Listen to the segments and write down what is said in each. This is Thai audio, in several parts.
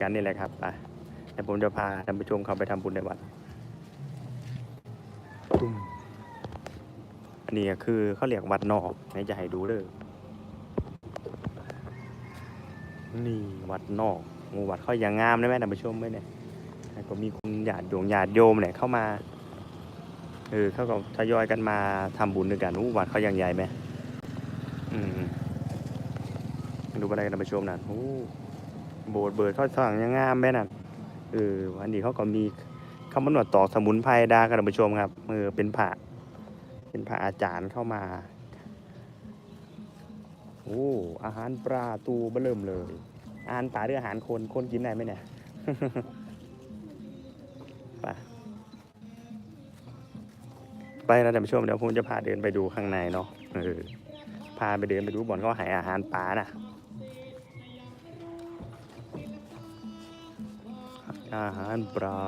กันนี่แหละครับไปเดี๋ยวผมจะพาท่านผู้ชมเข้าไปทำบุญในวัดตุ้มอันนี้ก็คือเขาเรียกวัดนอกไหนจะให้ดูเลยนี่วัดนอกหมู่วัดเขาอย่างงามนะแม่ท่านผู้ชมไหมเนี่ยแล้วก็มีคุณญาติโยมญาติโยมเนี่ยเข้ามาเออเขาก็ทยอยกันมาทำบุญด้วยกันอู้วัดเขาอย่างใหญ่ไหมอืมดูอะไรกันท่านผู้ชมนั่นโอ้ โบสถ์เบิดเขาสั่งยังงามแม่น่ะเออวันนี้เขาก็มีคำมนวดตอกสมุนไพรดากันท่านผู้ชมครับเออเป็นพระเป็นพระอาจารย์เข้ามาโอ้อาหารปลาตูเบอเริ่มเลย อาหารปลาหรืออาหารคนคนกินได้ไหมเนี่ยไปไปนะท่านผู้ชมเดี๋ยวผมจะพาเดินไปดูข้างในเนาะเออพาไปเดินไปดูบ่อนเขาหายอาหารปลาน่ะ อาหารปลา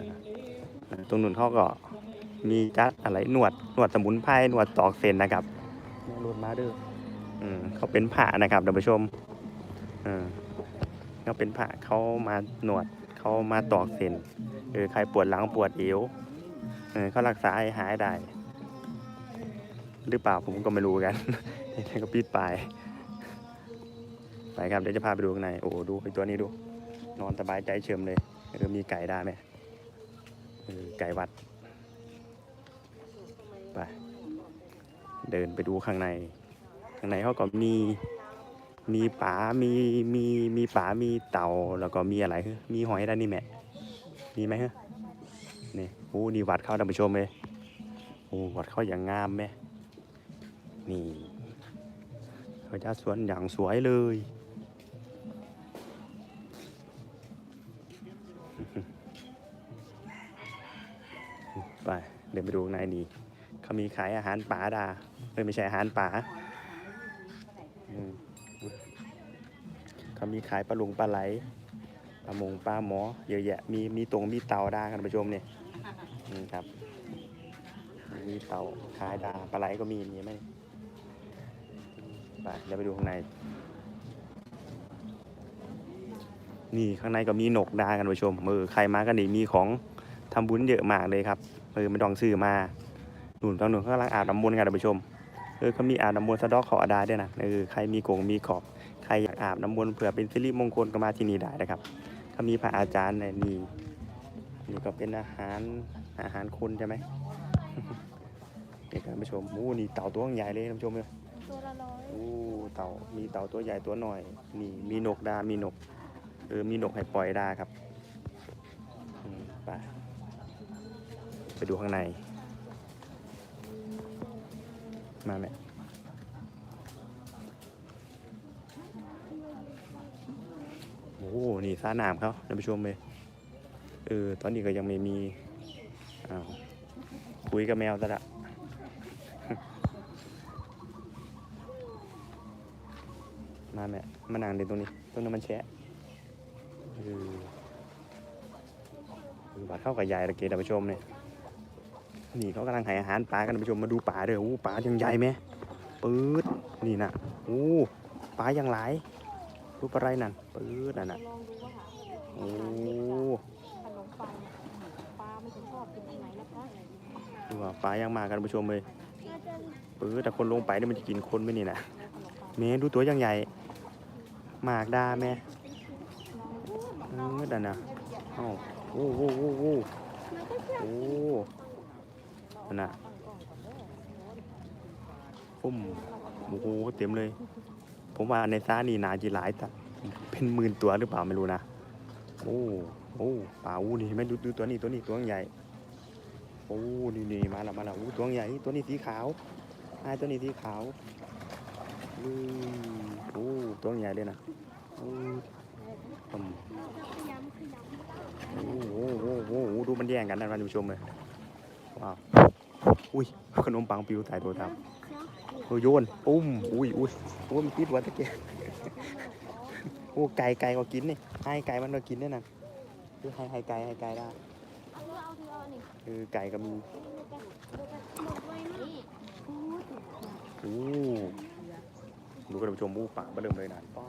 นะตรงนู้นเขาก็มีจัดอะไรหนวดหนวดสมุนไพรหนวดตอกเส้นนะครับแม่รวดมาเด้ออืมเขาเป็นผ่านะครับท่านผู้ชมอืมเขาเป็นผ่าเขามาหนวดเขามาตอกเส้นเออใครปวดหลังปวดเอวเออเขารักษาให้หายได้ หรือเปล่าผมก็ไม่รู้กันก็ปิดไปไปครับเดี๋ยวจะพาไปดูข้างในโอ้โหดูไอ้ตัวนี้ดู นอนสบายใจเฉิมเลยเออมีไก่ได้ไหมเออไก่วัด ไป เดินไปดูข้างใน ข้างในเขาก็มีมีป๋ามีมีมีป๋ามีเต่าแล้วก็มีอะไรฮะมีหอยได้นี่แม่มีไหมฮะนี่โอ้นี่วัดเข้าท่านผู้ชมเลยโอ้วัดเข้าอย่างงามไหมนี่พระเจ้าสวนอย่างสวยเลย ไปเดินไปดูข้างในดีเขามีขายอาหารป่าดาเอ้ยไม่ใช่อาหารป่าอืมเขามีขายปลาลุงปลาไหลปลามงปลาหมอเยอะแยะมีมีตรงมีเต่าดากันผู้ชมเนี่ยนี่ครับ มีเต่าขายดาปลาไหลก็มีมีไหมไปเดี๋ยวไปดูข้างใน นี่ข้างในก็มีนกดากันผู้ชมเออใครมากันนี่มีของทำบุญเยอะมากเลยครับเออไม่ต้องซื้อมาหนุนตอนหนุนเขากำลังอาบน้ำมนต์กันท่านผู้ชมเออเขามีอาบน้ำมนต์สะเดอกขอดาด้วยนะเออใครมีกงมีขอบใครอยากอาบน้ำมนต์เผื่อเป็นสิริมงคลก็มาที่นี่ได้นะครับเขามีพระอาจารย์ในนี่นี่ก็เป็นอาหารอาหารคนใช่ไหมนี่ครับท่านผู้ชมอู้นี่เต่าตัวใหญ่เลยท่านผู้ชมเลยตัวละร้อยอู้เต่ามีเต่าตัวใหญ่ตัวหน่อยนี่มีนกดา มีนก เออมีนกให้ปล่อยดาครับไปไปดูข้างใน มาแม่โอ้โหนี่ซาหนามเขาท่านผู้ชมเลยเออตอนนี้ก็ยังไม่มีอ้าวคุยกับแมวซะละมาแม่มานั่งเด่นตรงนี้ตรงนั้นมันแชะ เออเออบัดเข้ากับยายตะเกียบท่านผู้ชมเนี่ยนี่เขากำลังให้อาหารปลากันท่านผู้ชมมาดูปลาเด้อโอ้ปลายังใหญ่ไหมปื๊ดนี่นะโอ้ปลายังหลายรูปอะไรนั่นปื๊ดนั่นน่ะลองดูว่าหาโอ้ขนมปังปลามันจะชอบกินอันไหนนะคะดูว่าปลายังมากันท่านผู้ชมเลยน่าจะปื๊ดแต่คนลงไปนี่มันจะกินคนไหมนี่นะขนมปังแม่ดูตัวยังใหญ่หมากดาแม่ ลองดูเออดันนะเอ้าโอ้โอ้โอ้โอ้โอ้นั่นนะปุ้มโอ้โหเต็มเลย ผมว่าในซ่านี่นาจีหลายแต่เป็นหมื่นตัวหรือเปล่าไม่รู้นะ โอ้โอ้ป่าอู้นี่ไหม่ดูดูตัวนี้ตัวนี้ตัวใหญ่โอ้นี่นี่มาแล้วมาแล้วอู้ตัวใหญ่ตัวนี้สีขาวไอ้ตัวนี้สีขาวอืมโอ้ตัวใหญ่เลยนะ โอ้มโอ้โหโอ้โหดูมันแย่งกันนะท่านผู้ชมเลยว้าวอุ้ยขนมปังปิวใส่ตัวทำโอ้ยโยนปุ้มอุ้ยอุ้ยโอ้ยมันติดวัดตะเกียบโอ้ไก่ไก่ก็กินนี่ให้ไก่มันก็กินด้วยนะคือให้ให้ไก่ให้ไก่ได้คือไก่ก็มีหมูดโอ้ดูกันท่านผู้ชมมูปากมาเริ่มเลยนะป้อ